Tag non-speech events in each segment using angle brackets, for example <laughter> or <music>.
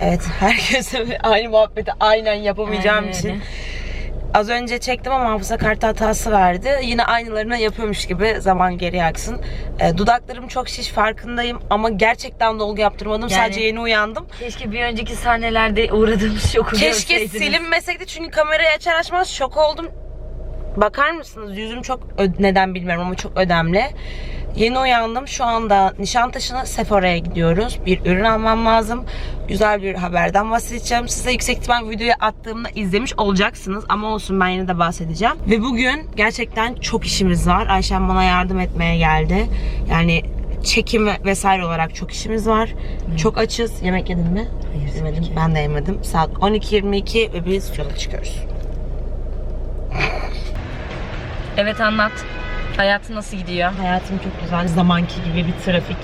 Evet <laughs> herkese aynı muhabbeti aynen yapamayacağım Aynen için. Az önce çektim ama hafıza kartı hatası verdi. Yine aynılarını yapıyormuş gibi zaman geri aksın. E, dudaklarım çok şiş farkındayım ama gerçekten dolgu yaptırmadım. Yani- Sadece yeni uyandım. Keşke bir önceki sahnelerde uğradığımız <laughs> şoku Keşke görseydiniz. silinmeseydi çünkü kamerayı açar açmaz şok oldum. Bakar mısınız? Yüzüm çok neden bilmiyorum ama çok önemli. Yeni uyandım. Şu anda Nişantaşı'na Sephora'ya gidiyoruz. Bir ürün almam lazım. Güzel bir haberden bahsedeceğim. Size yüksek ihtimal videoyu attığımda izlemiş olacaksınız. Ama olsun ben yine de bahsedeceğim. Ve bugün gerçekten çok işimiz var. Ayşem bana yardım etmeye geldi. Yani çekim ve- vesaire olarak çok işimiz var. Çok açız. Yemek yedin mi? Hayır, Yemedim. ki. Ben de yemedim. Saat 12.22 ve biz yola çıkıyoruz. Evet anlat. Hayatı nasıl gidiyor? Hayatım çok güzel. Zamanki gibi bir trafik.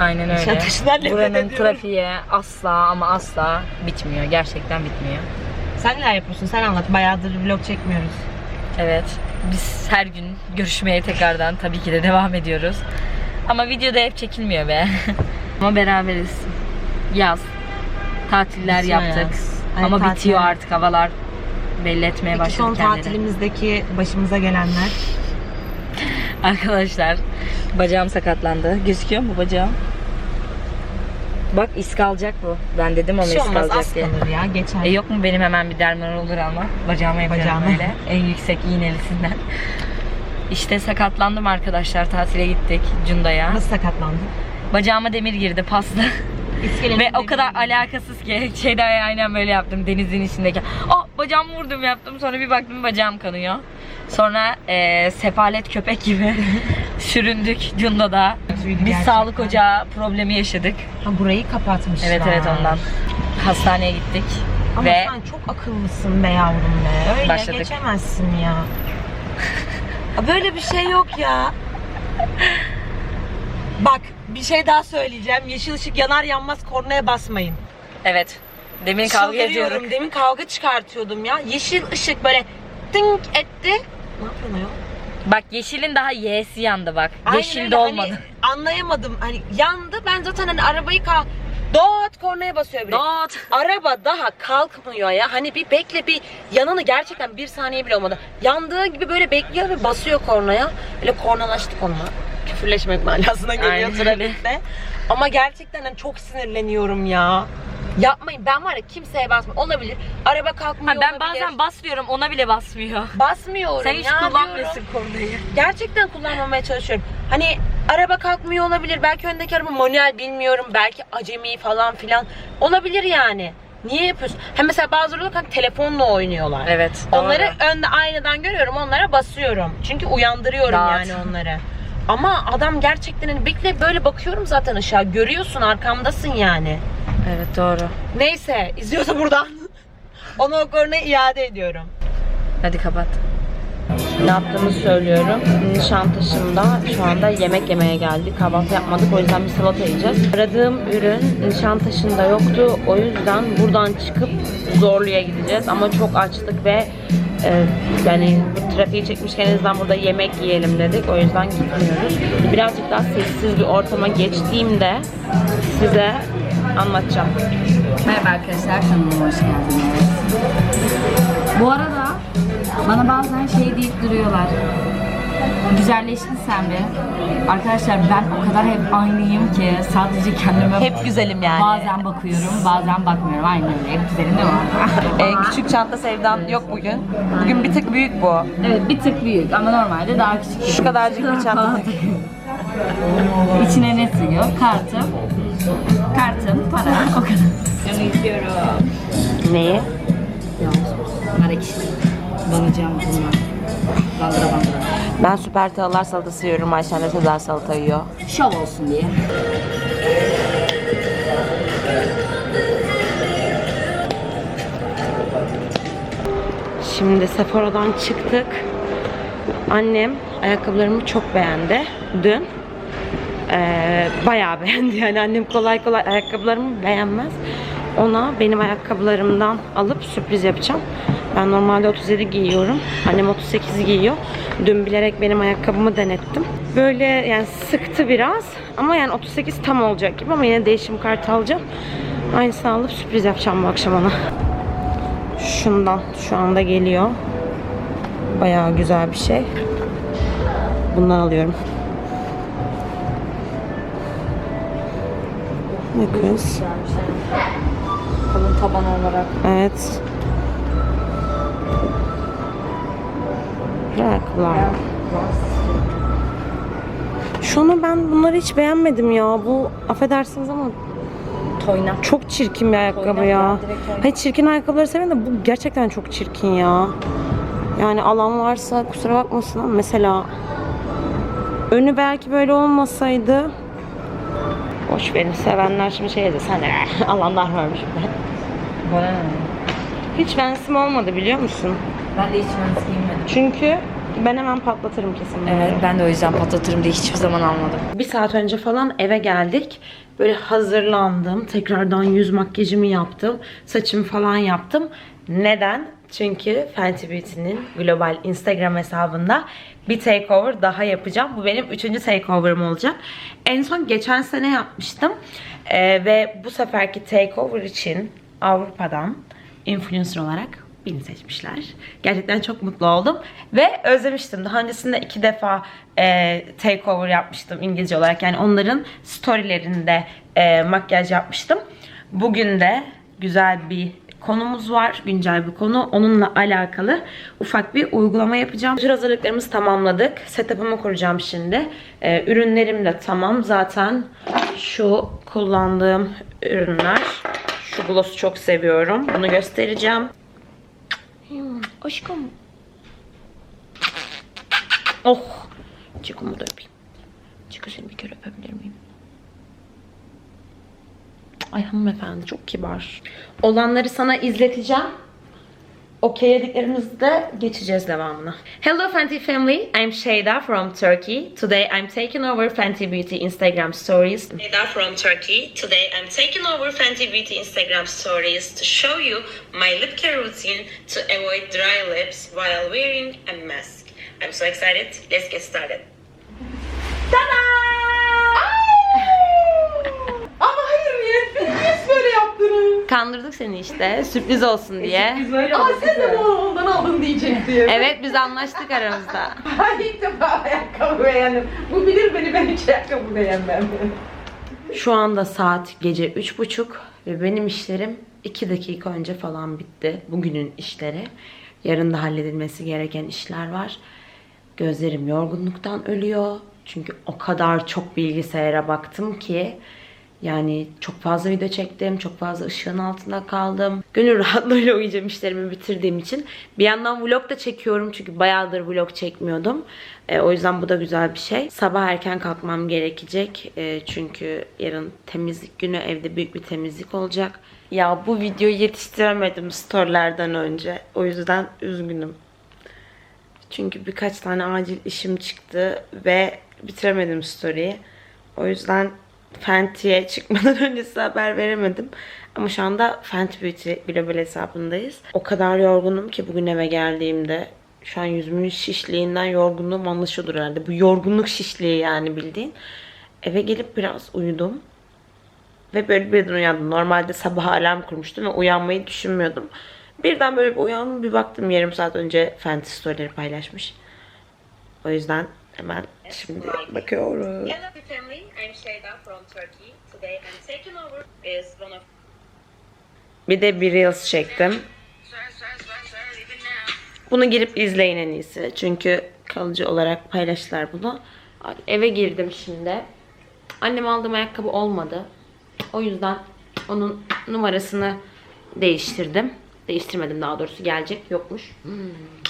Aynen öyle. Nişantaşı'ndan nefret Buranın ediyorum. trafiği asla ama asla bitmiyor. Gerçekten bitmiyor. Sen neler yapıyorsun? Sen anlat. Bayağıdır vlog çekmiyoruz. Evet. Biz her gün görüşmeye tekrardan tabii ki de devam ediyoruz. Ama videoda hep çekilmiyor be. <laughs> ama beraberiz. Yaz. Tatiller Bitiyor yaptık. yaz. Ay, Ama bitiyor artık havalar. Belli etmeye Peki başladı son kendini. tatilimizdeki başımıza gelenler. Arkadaşlar bacağım sakatlandı. Gözüküyor mu bacağım? Bak iz kalacak bu. Ben dedim ama şey iz olmaz kalacak az diye. kalır ya geçer. E yok mu benim hemen bir derman olur alma? Bacağıma yapıyorum Bacağına. böyle. En yüksek iğnelisinden. İşte sakatlandım arkadaşlar. Tatile gittik Cunda'ya. Nasıl sakatlandın? Bacağıma demir girdi paslı. İskeletin Ve o kadar gibi. alakasız ki <laughs> şeyde aynen böyle yaptım denizin içindeki. Oh bacağımı vurdum yaptım sonra bir baktım bacağım kanıyor. Sonra e, sefalet köpek gibi <laughs> süründük Cunda'da. Biz gerçekten. sağlık ocağı problemi yaşadık. Ha, burayı kapatmışlar. Evet evet ondan. Hastaneye gittik. Ama Ve sen çok akıllısın be yavrum be. Öyle Başladık. geçemezsin <laughs> ya. Böyle bir şey yok ya. Bak bir şey daha söyleyeceğim. Yeşil ışık yanar yanmaz kornaya basmayın. evet demin kavga Çıldırıyorum. ediyorduk. Demin kavga çıkartıyordum ya. Yeşil ışık böyle tink etti. Ne yapıyorsun ayol? Bak yeşilin daha y'si yandı bak. Aynen Yeşil öyle. de olmadı. Hani anlayamadım. Hani yandı. Ben zaten hani arabayı ka Doğat kornaya basıyor bile. Not. Araba daha kalkmıyor ya. Hani bir bekle bir yanını gerçekten bir saniye bile olmadı. Yandığı gibi böyle bekliyor ve basıyor kornaya. Böyle kornalaştık onunla. Küfürleşmek manasına geliyor Aynen öyle. trafikte. Ama gerçekten hani çok sinirleniyorum ya. Yapmayın. Ben var ya kimseye basmıyorum. Olabilir. Araba kalkmıyor Ha, ben olabilir. bazen basmıyorum ona bile basmıyor. basmıyorum Sen hiç ya kullanmıyorsun kornayı. Gerçekten kullanmamaya çalışıyorum. Hani araba kalkmıyor olabilir. Belki öndeki araba manuel bilmiyorum. Belki acemi falan filan. Olabilir yani. Niye yapıyorsun? Hem mesela bazıları da hani telefonla oynuyorlar. Evet. Onları önde aynadan görüyorum. Onlara basıyorum. Çünkü uyandırıyorum Dağıt. yani onları. Ama adam gerçekten hani bekle böyle bakıyorum zaten aşağı. Görüyorsun arkamdasın yani. Evet doğru. Neyse izliyorsa buradan. Onu o kornaya iade ediyorum. Hadi kapat. Ne yaptığımı söylüyorum. Nişantaşı'nda şu anda yemek yemeye geldik. Kahvaltı yapmadık o yüzden bir salata yiyeceğiz. Aradığım ürün Nişantaşı'nda yoktu. O yüzden buradan çıkıp Zorlu'ya gideceğiz. Ama çok açtık ve e, yani trafiği çekmişken en azından burada yemek yiyelim dedik. O yüzden gitmiyoruz. Birazcık daha sessiz bir ortama geçtiğimde size anlatacağım. Merhaba arkadaşlar, kanalıma hoş geldiniz. Bu arada bana bazen şey deyip duruyorlar. Güzelleştin sen be. Arkadaşlar ben o kadar hep aynıyım ki sadece kendime Hep güzelim yani. bazen bakıyorum, bazen bakmıyorum. Aynen öyle. Hep güzelim değil mi? <laughs> E, küçük çanta sevdan yok bugün. Bugün bir tık büyük bu. evet bir tık büyük ama normalde daha küçük. Şu kadarcık bir çanta. <laughs> İçine ne sığıyor? Kartım. Kartım, para. O kadar. Onu izliyorum. Neyi? Nar ekşi. Banacağım bunlar. Bandıra bandıra. Ben süper tahıllar salatası yiyorum. Ayşen de Sezar salata yiyor. Şov olsun diye. Şimdi Sephora'dan çıktık. Annem ayakkabılarımı çok beğendi dün. Ee, bayağı <laughs> beğendi yani annem kolay kolay ayakkabılarımı beğenmez. Ona benim ayakkabılarımdan alıp sürpriz yapacağım. Ben normalde 37 giyiyorum. Annem 38 giyiyor. Dün bilerek benim ayakkabımı denettim. Böyle yani sıktı biraz ama yani 38 tam olacak gibi ama yine değişim kartı alacağım. Aynısını alıp sürpriz yapacağım bu akşam ona. Şundan şu anda geliyor. Bayağı güzel bir şey. Bundan alıyorum. Ne kız? Kalın taban olarak. Evet. Ayakkabılar. Şunu ben bunları hiç beğenmedim ya. Bu affedersiniz ama Toynak. çok çirkin bir ayakkabı Toynak ya. Hayır çirkin ayakkabıları seviyorum da bu gerçekten çok çirkin ya. Yani alan varsa kusura bakmasın ama mesela önü belki böyle olmasaydı Boş beni sevenler şimdi şey dedi sen <laughs> alanlar varmış. Ne? Hiç bensim olmadı biliyor musun? Ben de hiç giymedim. Çünkü ben hemen patlatırım kesin. Evet ben de o yüzden patlatırım diye hiçbir zaman almadım. Bir saat önce falan eve geldik. Böyle hazırlandım. Tekrardan yüz makyajımı yaptım. Saçımı falan yaptım. Neden? Çünkü Fenty Beauty'nin global Instagram hesabında bir takeover daha yapacağım. Bu benim üçüncü takeover'ım olacak. En son geçen sene yapmıştım. Ee, ve bu seferki takeover için Avrupa'dan influencer olarak beni seçmişler. Gerçekten çok mutlu oldum. Ve özlemiştim. Daha öncesinde iki defa e, takeover yapmıştım İngilizce olarak. Yani onların storylerinde e, makyaj yapmıştım. Bugün de güzel bir konumuz var. Güncel bir konu. Onunla alakalı ufak bir uygulama yapacağım. Bütün hazırlıklarımızı tamamladık. Setup'ımı kuracağım şimdi. E, ürünlerim de tamam. Zaten şu kullandığım ürünler. Şu gloss'u çok seviyorum. Bunu göstereceğim. Aşkım. Oh. Çikomu da öpeyim. Çiko seni bir kere öpebilir miyim? Ay hanımefendi çok kibar. Olanları sana izleteceğim. Okeylediklerimizde geçeceğiz devamına. Hello Fenty family, I'm Shayda from Turkey. Today I'm taking over Fenty Beauty Instagram stories. Shayda from Turkey. Today I'm taking over Fenty Beauty Instagram stories to show you my lip care routine to avoid dry lips while wearing a mask. I'm so excited. Let's get started. Kandırdık seni işte sürpriz olsun diye. Böyle Aa sen de bunu ondan aldın diyecektim. Evet biz anlaştık aramızda. <laughs> Ay ilk defa ayakkabı beğendim. Bu bilir beni, ben hiç ayakkabı beğenmem. Şu anda saat gece üç buçuk ve benim işlerim iki dakika önce falan bitti. Bugünün işleri. Yarın da halledilmesi gereken işler var. Gözlerim yorgunluktan ölüyor. Çünkü o kadar çok bilgisayara baktım ki yani çok fazla video çektim, çok fazla ışığın altında kaldım. Gönül <laughs> rahatlığıyla uyuyacağım işlerimi bitirdiğim için. Bir yandan vlog da çekiyorum çünkü bayağıdır vlog çekmiyordum. E, o yüzden bu da güzel bir şey. Sabah erken kalkmam gerekecek. E, çünkü yarın temizlik günü evde büyük bir temizlik olacak. Ya bu videoyu yetiştiremedim storylerden önce. O yüzden üzgünüm. Çünkü birkaç tane acil işim çıktı ve bitiremedim story'i. O yüzden Fenty'ye çıkmadan <laughs> önce size haber veremedim. Ama şu anda Fenty Beauty global hesabındayız. O kadar yorgunum ki bugün eve geldiğimde şu an yüzümün şişliğinden yorgunluğum anlaşılır herhalde. Bu yorgunluk şişliği yani bildiğin. Eve gelip biraz uyudum. Ve böyle birden uyandım. Normalde sabah alarm kurmuştum ve uyanmayı düşünmüyordum. Birden böyle bir uyandım bir baktım yarım saat önce Fenty storyleri paylaşmış. O yüzden hemen şimdi bakıyoruz. Hello family, I'm Shayda from Turkey. Today I'm taking over is one of Bir de bir Reels çektim. Bunu girip izleyin en iyisi. Çünkü kalıcı olarak paylaştılar bunu. Eve girdim şimdi. Annem aldığım ayakkabı olmadı. O yüzden onun numarasını değiştirdim. Değiştirmedim daha doğrusu. Gelecek yokmuş.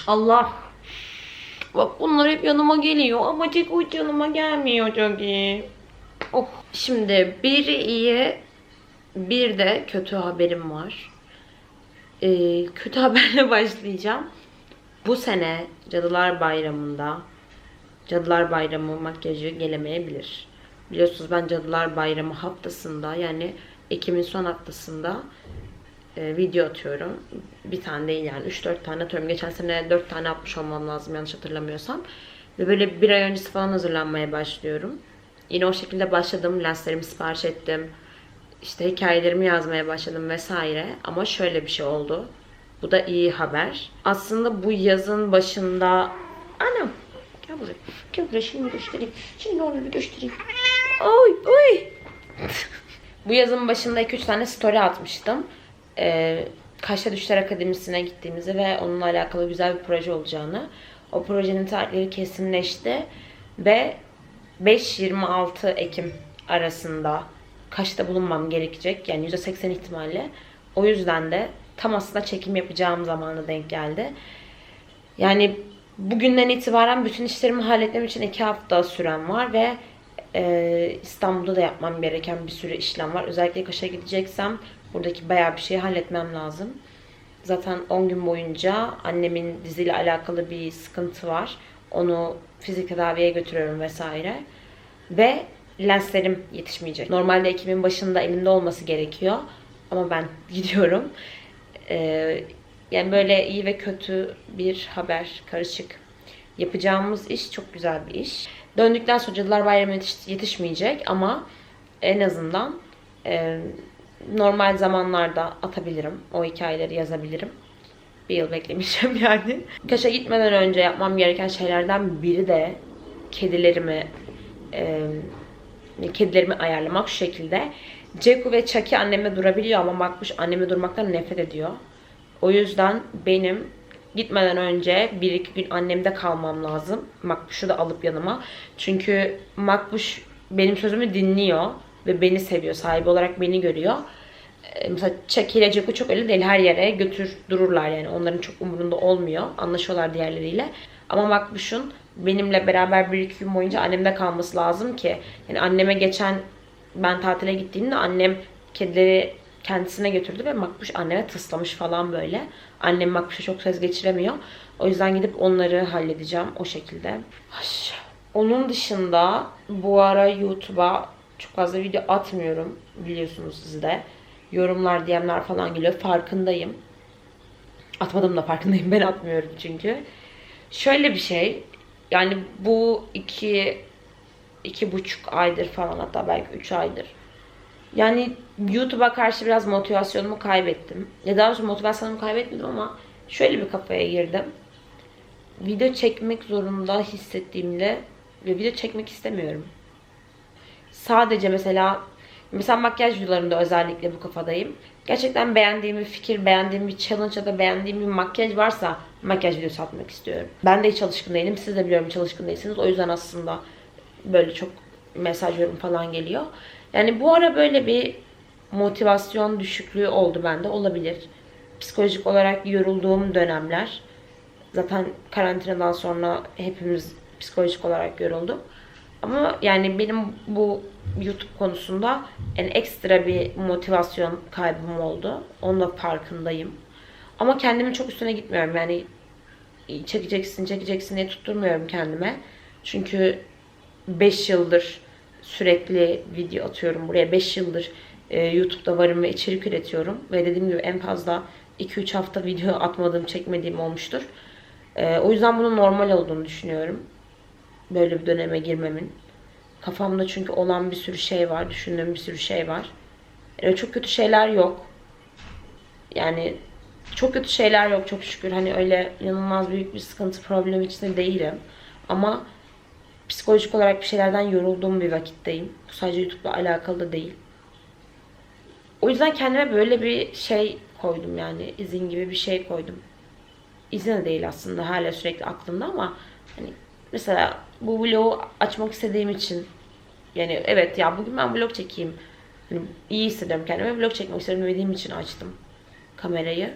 Allah. Bak bunlar hep yanıma geliyor ama tek hiç yanıma gelmiyor çok. Oh. Şimdi bir iyi bir de kötü haberim var. Ee, kötü <laughs> haberle başlayacağım. Bu sene Cadılar Bayramı'nda Cadılar Bayramı makyajı gelemeyebilir. Biliyorsunuz ben Cadılar Bayramı haftasında yani Ekim'in son haftasında e, video atıyorum. Bir tane değil yani 3-4 tane atıyorum. Geçen sene 4 tane atmış olmam lazım yanlış hatırlamıyorsam. Ve böyle bir ay öncesi falan hazırlanmaya başlıyorum. Yine o şekilde başladım. Lenslerimi sipariş ettim. işte hikayelerimi yazmaya başladım vesaire. Ama şöyle bir şey oldu. Bu da iyi haber. Aslında bu yazın başında... Anam! Gel buraya. Gel buraya şimdi göstereyim. Şimdi onu bir göstereyim. Oy oy! <laughs> bu yazın başında 2-3 tane story atmıştım. Ee, Kaşla Düşler Akademisi'ne gittiğimizi ve onunla alakalı güzel bir proje olacağını. O projenin tarihleri kesinleşti. Ve 5-26 Ekim arasında Kaş'ta bulunmam gerekecek. Yani %80 ihtimalle. O yüzden de tam aslında çekim yapacağım zamana denk geldi. Yani bugünden itibaren bütün işlerimi halletmem için iki hafta sürem var ve e, İstanbul'da da yapmam gereken bir sürü işlem var. Özellikle Kaş'a gideceksem buradaki bayağı bir şeyi halletmem lazım. Zaten 10 gün boyunca annemin diziyle alakalı bir sıkıntı var. Onu fizik tedaviye götürüyorum vesaire. Ve lenslerim yetişmeyecek. Normalde Ekim'in başında elimde olması gerekiyor. Ama ben <laughs> gidiyorum. Ee, yani böyle iyi ve kötü bir haber, karışık. Yapacağımız iş çok güzel bir iş. Döndükten sonra Cadılar Bayramı yetiş- yetişmeyecek ama en azından e, normal zamanlarda atabilirim. O hikayeleri yazabilirim. Bir yıl beklemeyeceğim <laughs> yani. Kaş'a gitmeden önce yapmam gereken şeylerden biri de kedilerimi e, kedilerimi ayarlamak şu şekilde. Ceku ve Chucky anneme durabiliyor ama Makbuş anneme durmaktan nefret ediyor. O yüzden benim gitmeden önce bir iki gün annemde kalmam lazım. Makbuş'u da alıp yanıma. Çünkü Makbuş benim sözümü dinliyor ve beni seviyor. Sahibi olarak beni görüyor. Ee, Mesela Chucky ile çok öyle değil. Her yere götür dururlar yani. Onların çok umurunda olmuyor. Anlaşıyorlar diğerleriyle. Ama Makbuş'un benimle beraber bir iki gün boyunca annemde kalması lazım ki. Yani anneme geçen ben tatile gittiğimde annem kedileri kendisine götürdü ve Makbuş anneme tıslamış falan böyle. Annem Makbuş'a çok söz geçiremiyor. O yüzden gidip onları halledeceğim o şekilde. Onun dışında bu ara YouTube'a çok fazla video atmıyorum biliyorsunuz siz de. Yorumlar, DM'ler falan geliyor. Farkındayım. Atmadım da farkındayım. <laughs> Ben atmıyorum çünkü. Şöyle bir şey. Yani bu iki, iki buçuk aydır falan hatta belki üç aydır. Yani YouTube'a karşı biraz motivasyonumu kaybettim. Ya daha doğrusu motivasyonumu kaybetmedim ama şöyle bir kafaya girdim. Video çekmek zorunda hissettiğimde ve video çekmek istemiyorum. Sadece mesela mesela makyaj videolarımda özellikle bu kafadayım. Gerçekten beğendiğim bir fikir, beğendiğim bir challenge ya da beğendiğim bir makyaj varsa makyaj videosu atmak istiyorum. Ben de hiç çalışkın değilim. Siz de biliyorum çalışkın değilsiniz. O yüzden aslında böyle çok mesaj yorum falan geliyor. Yani bu ara böyle bir motivasyon düşüklüğü oldu bende. Olabilir. Psikolojik olarak yorulduğum dönemler. Zaten karantinadan sonra hepimiz psikolojik olarak yorulduk. Ama yani benim bu YouTube konusunda en ekstra bir motivasyon kaybım oldu. Onun da farkındayım. Ama kendimi çok üstüne gitmiyorum. Yani çekeceksin, çekeceksin diye tutturmuyorum kendime. Çünkü 5 yıldır sürekli video atıyorum buraya. 5 yıldır e, YouTube'da varım ve içerik üretiyorum. Ve dediğim gibi en fazla 2-3 hafta video atmadığım, çekmediğim olmuştur. E, o yüzden bunun normal olduğunu düşünüyorum. Böyle bir döneme girmemin. Kafamda çünkü olan bir sürü şey var. Düşündüğüm bir sürü şey var. Yani çok kötü şeyler yok. Yani çok kötü şeyler yok çok şükür. Hani öyle inanılmaz büyük bir sıkıntı, problem içinde değilim. Ama psikolojik olarak bir şeylerden yorulduğum bir vakitteyim. Bu sadece YouTube'la alakalı da değil. O yüzden kendime böyle bir şey koydum yani izin gibi bir şey koydum. İzin de değil aslında hala sürekli aklımda ama hani mesela bu vlogu açmak istediğim için yani evet ya bugün ben vlog çekeyim. Hani iyi hissediyorum kendime. Vlog çekmek istiyorum dediğim için açtım kamerayı.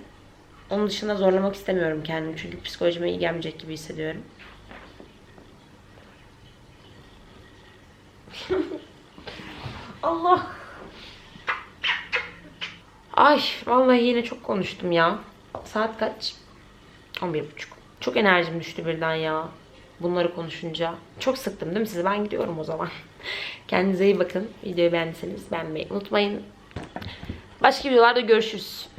Onun dışında zorlamak istemiyorum kendimi çünkü psikolojime iyi gelmeyecek gibi hissediyorum. <laughs> Allah. Ay vallahi yine çok konuştum ya. Saat kaç? 11.30. Çok enerjim düştü birden ya. Bunları konuşunca. Çok sıktım değil mi sizi? Ben gidiyorum o zaman. <laughs> Kendinize iyi bakın. Videoyu beğendiyseniz beğenmeyi unutmayın. Başka videolarda görüşürüz.